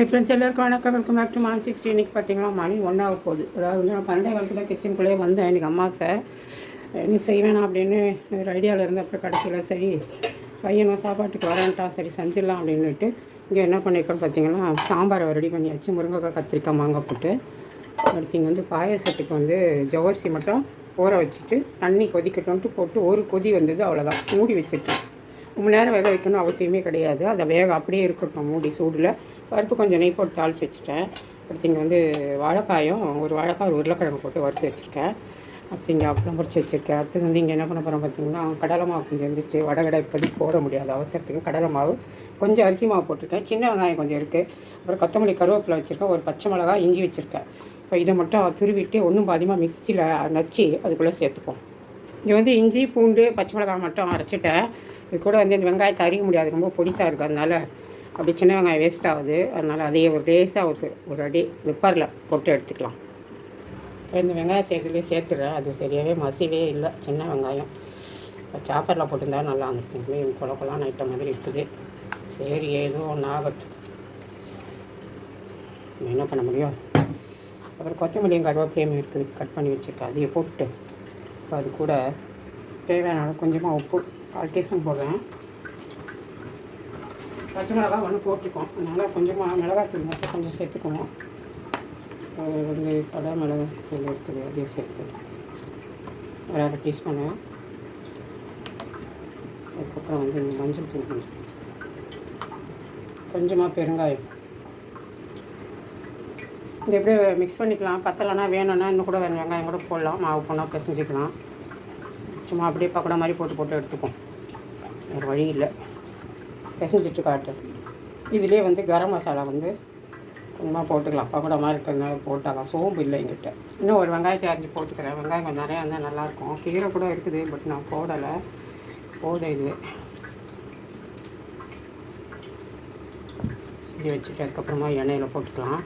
High friends எல்லாருக்கும் வணக்கம். Welcome back to மான் சிக்ஸ்டி இன்றைக்கி பார்த்தீங்கன்னா மணி ஒன்றாக போகுது. அதாவது நான் பன்னெண்டே காலத்து தான் கிச்சனுக்குள்ளேயே வந்தேன். எனக்கு அம்மாசை என்ன செய்வேணாம் அப்படின்னு ஒரு ஐடியாவில் இருந்தப்போ அப்புறம் கடைசியில் சரி பையனும் சாப்பாட்டுக்கு வரேன்ட்டான். சரி செஞ்சிடலாம் அப்படின்னுட்டு இங்கே என்ன பண்ணியிருக்கோன்னு பார்த்தீங்கன்னா சாம்பாரை ரெடி பண்ணியாச்சு. முருங்கைக்காய் கத்திரிக்காய் மாங்காய் போட்டு அடுத்து இங்கே வந்து பாயசத்துக்கு வந்து ஜவரிசி மட்டும் ஊற வச்சுட்டு தண்ணி கொதிக்கட்டும்ட்டு போட்டு ஒரு கொதி வந்தது அவ்வளோதான் மூடி வச்சுருக்கேன். ரொம்ப நேரம் வேக வைக்கணும் அவசியமே கிடையாது. அதை வேக அப்படியே இருக்கட்டும். மூடி சூடில் பருப்பு கொஞ்சம் நெய் போட்டு தாளித்து வச்சுட்டேன். அடுத்து இங்கே வந்து வாழைக்காயும் ஒரு வாழைக்காய் ஒரு உருளைக்கிழங்கு போட்டு வறுத்து வச்சுருக்கேன். அடுத்து இங்கே அப்பளம் பொரிச்சு வச்சுருக்கேன். அடுத்தது வந்து இங்கே என்ன பண்ண போகிறோம் பார்த்தீங்கன்னா கடலை மாவு கொஞ்சம் இருந்துச்சு. வடகடை இப்போதைக்கு போட முடியாது. அவசரத்துக்கு கடலை மாவு. கொஞ்சம் அரிசி மாவு போட்டிருக்கேன். சின்ன வெங்காயம் கொஞ்சம் இருக்குது அப்புறம் கொத்தமல்லி கருவேப்பிலை வச்சுருக்கேன். ஒரு பச்சை மிளகா இஞ்சி வச்சுருக்கேன். இப்போ இதை மட்டும் துருவிட்டு ஒன்றும் பாதியமாக மிக்சியில் நச்சு அதுக்குள்ளே சேர்த்துப்போம். இங்கே வந்து இஞ்சி பூண்டு பச்சை மிளகாய் மட்டும் அரைச்சிட்டேன். இது கூட வந்து இந்த வெங்காயத்தை அறிய முடியாது. ரொம்ப பொடிசாக இருக்குது அதனால அப்படி சின்ன வெங்காயம் வேஸ்ட் ஆகுது. அதனால் அதையே ஒரு லேஸாக ஒரு ஒரு அடி விப்பரில் போட்டு எடுத்துக்கலாம். இப்போ இந்த வெங்காயத்தை இதுலேயே சேர்த்துடுறேன். அது சரியாகவே மசிவே இல்லை. சின்ன வெங்காயம். இப்போ சாப்பரில் போட்டிருந்தா நல்லா இருந்திருக்கும். குழ குலான்னு ஐட்டம் மாதிரி இருக்குது. சரி ஏதோ ஒன்று ஆகட்டும். நம்ம என்ன பண்ண முடியும்? அப்புறம் கொத்தமல்லியும் கருவேப்பிலையும் இருக்குது. கட் பண்ணி வச்சுருக்கேன். அதையே போட்டு இப்போ அது கூட தேவையான கொஞ்சமாக உப்பு கால் டீஸ்பூன் போடுறேன். பச்சை மிளகா ஒன்று போட்டிருக்கோம். அதனால் கொஞ்சமாக மிளகாத்தூள் மட்டும் கொஞ்சம் சேர்த்துக்குவோம். அது வந்து கடை மிளகாத்தூள் இருக்குது அதே சேர்த்துக்கலாம். ஒரு அரை டீஸ்பூனு. அதுக்கப்புறம் வந்து இந்த மஞ்சள் தூள் கொஞ்சம். கொஞ்சமாக பெருங்காயம். இது எப்படியே மிக்ஸ் பண்ணிக்கலாம். பத்தலைன்னா வேணும்னா இன்னும் கூட வெங்காயம் கூட போடலாம். மாவு போனால் பிசைஞ்சிக்கலாம். சும்மா அப்படியே பக்கோடா மாதிரி போட்டு போட்டு எடுத்துப்போம். வேறு வழி இல்லை. பிசைஞ்சிட்டு காட்டு இதுலேயே வந்து கரம் மசாலா வந்து கொஞ்சமாக போட்டுக்கலாம். பக்கோடா மாதிரி இருக்கிறதுனால போட்டாலாம் சோம்பு இல்லை எங்கிட்ட இன்னும் ஒரு வெங்காயத்தை அரைஞ்சி போட்டுக்கிறேன். வெங்காயம் கொஞ்சம் நிறையா இருந்தால் நல்லாயிருக்கும். கீரை கூட இருக்குது பட் நான் போடலை. போட இது. சரி வச்சுட்டு அதுக்கப்புறமா எண்ணெயில் போட்டுக்கலாம்.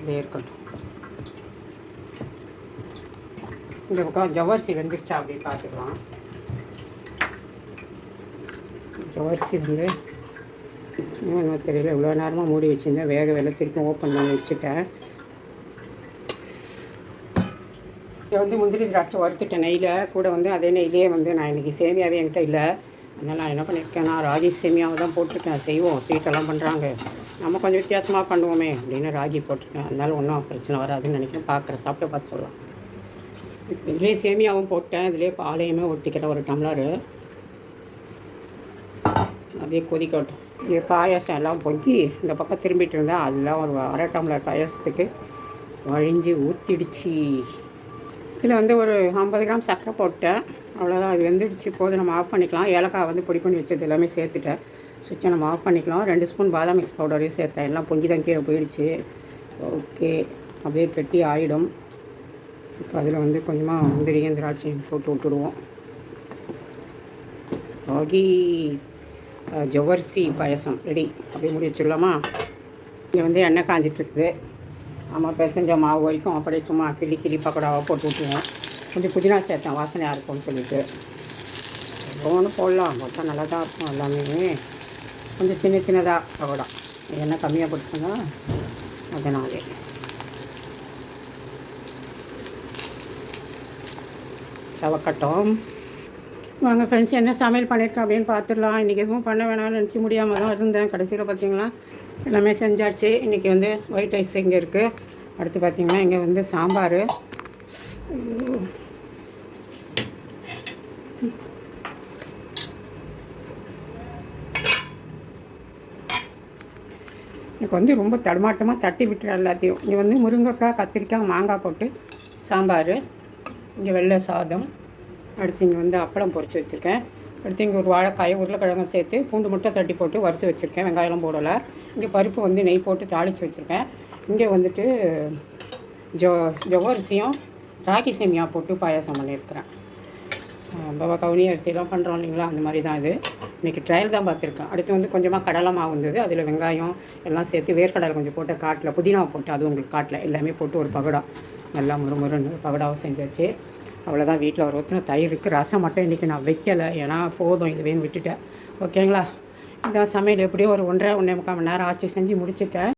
இதே இருக்கட்டும். இந்த பக்கம் ஜவ்வரிசி வெந்துருச்சா அப்படின்னு பார்த்துக்கலாம். ஜவ்வரிசி என்ன தெரியல. இவ்வளோ நேரமாக மூடி வச்சுருந்தேன். வேக வேலை திருப்பி ஓப்பன் பண்ணி வச்சுட்டேன். இங்கே வந்து முந்திரி திராட்சை வறுத்துட்டேன் நெய்யில். கூட வந்து அதே நெய்யிலே வந்து நான் இன்றைக்கி சேமியாவே என்கிட்ட இல்லை. அதனால் நான் என்ன பண்ணியிருக்கேன்னா ராகி சேமியாவை தான் போட்டிருக்கேன். செய்வோம். ஸ்வீட்டெல்லாம் பண்ணுறாங்க நம்ம கொஞ்சம் வித்தியாசமாக பண்ணுவோமே அப்படின்னு ராகி போட்டிருக்கேன். அதனால் ஒன்றும் பிரச்சனை வராதுன்னு நினைக்கிறேன். பார்க்குறேன் சாப்பிட்டு பார்த்து சொல்லலாம். இப்போ இதுலேயே சேமியாவும் போட்டேன். இதுலேயே பாலையுமே ஊற்றிக்கிறேன் ஒரு டம்ளரு. அப்படியே கொதிக்கட்டும். இது பாயசம் எல்லாம் பொங்கி இந்த பக்கம் திரும்பிட்டு இருந்தேன் அதெல்லாம் ஒரு அரை டம்ளர் பாயாசத்துக்கு வழிஞ்சு ஊற்றிடுச்சு இதில் வந்து ஒரு ஐம்பது கிராம் சர்க்கரை போட்டேன். அவ்வளோதான் அது வெந்துடுச்சு. போது நம்ம ஆஃப் பண்ணிக்கலாம். ஏலக்காய் வந்து பொடி பண்ணி வச்சது எல்லாமே சேர்த்துட்டேன். சுவிட்சை நம்ம ஆஃப் பண்ணிக்கலாம். ரெண்டு ஸ்பூன் பாதாம் மிக்ஸ் பவுடரையும் சேர்த்தேன். எல்லாம் பொங்கி தான் கீழே போயிடுச்சு. ஓகே. அப்படியே கெட்டி ஆகிடும் இப்போ அதில் வந்து கொஞ்சமாக முந்திரியும் திராட்சையும் போட்டு விட்டுடுவோம். ஆகி ஜவ்வரிசி பாயசம் ரெடி. அப்படி முடி வச்சிடலாமா? இங்கே வந்து எண்ணெய் காஞ்சிட்ருக்குது. ஆமாம் பிசைஞ்ச மாவு வரைக்கும் அப்படியே சும்மா கிளி கிள்ளி பக்கோடாவாக போட்டு விட்டுருவோம் கொஞ்சம் புதினா சேர்த்தேன் வாசனையாக இருக்கும்னு சொல்லிட்டு. ஒன்று போடலாம். மொத்தம் நல்லா தான் இருக்கும் எல்லாமே. கொஞ்சம் சின்ன சின்னதாக பக்கோடா. எண்ணெய் கம்மியாக போட்டுக்கோங்க. அதனாலே. சவக்கட்டும். வாங்க ஃப்ரெண்ட்ஸ் என்ன சமையல் பண்ணியிருக்கேன் அப்படின்னு பார்த்துடலாம் இன்றைக்கி எதுவும் பண்ண வேணாம்னு நினச்சி முடியாமல் தான் இருந்தேன். கடைசியில் பார்த்தீங்களா எல்லாமே செஞ்சாச்சு. இன்றைக்கி வந்து ஒயிட் ரைஸ் இங்கே இருக்குது அடுத்து பார்த்திங்கன்னா இங்கே வந்து சாம்பார். எனக்கு வந்து ரொம்ப தடுமாட்டமாக தட்டி விட்டுற எல்லாத்தையும். இங்கே வந்து முருங்கைக்காய் கத்திரிக்காய் மாங்காய் போட்டு சாம்பார். இங்கே வெள்ளை சாதம். அடுத்து இங்கே வந்து அப்பளம் பொறிச்சு வச்சுருக்கேன். அடுத்து இங்கே ஒரு வாழைக்காயை உருளைக்கிழங்கும் சேர்த்து பூண்டு மட்டும் தட்டி போட்டு வறுத்து வச்சுருக்கேன். வெங்காயம்லாம் போடலை. இங்கே பருப்பு வந்து நெய் போட்டு தாளித்து வச்சுருக்கேன். இங்கே வந்துட்டு ஜோ ஜவ்வரிசியும் ராகி சேமியா போட்டு பாயாசம் பண்ணியிருக்கிறேன். பாபா கவுனி அரிசிலாம் பண்ணுறோம் இல்லைங்களா? அந்த மாதிரி தான் இது. இன்றைக்கி ட்ரையல் தான் பார்த்துருக்கேன். அடுத்து வந்து கொஞ்சமாக கடலை மாவு இருந்தது. அதில் வெங்காயம் எல்லாம் சேர்த்து வேர்க்கடலை கொஞ்சம் போட்டு காட்டில் புதினாவை போட்டு அது உங்களுக்கு காட்டில் எல்லாமே போட்டு ஒரு பகடா. நல்லா முறுமுறுன்னு பகடாவும் செஞ்சாச்சு. அவ்வளோதான் வீட்டில் ஒரு ஒருத்தனை தயிர் இருக்குது ரசம் மட்டும் இன்றைக்கி நான் வைக்கலை. ஏன்னா போதும் இதுவேன்னு விட்டுட்டேன். ஓகேங்களா? இதான் சமையல். எப்படியோ ஒரு ஒன்றரை ஒன்றே முக்கால் மணி நேரம் ஆச்சு. செஞ்சு முடிச்சிட்டேன்.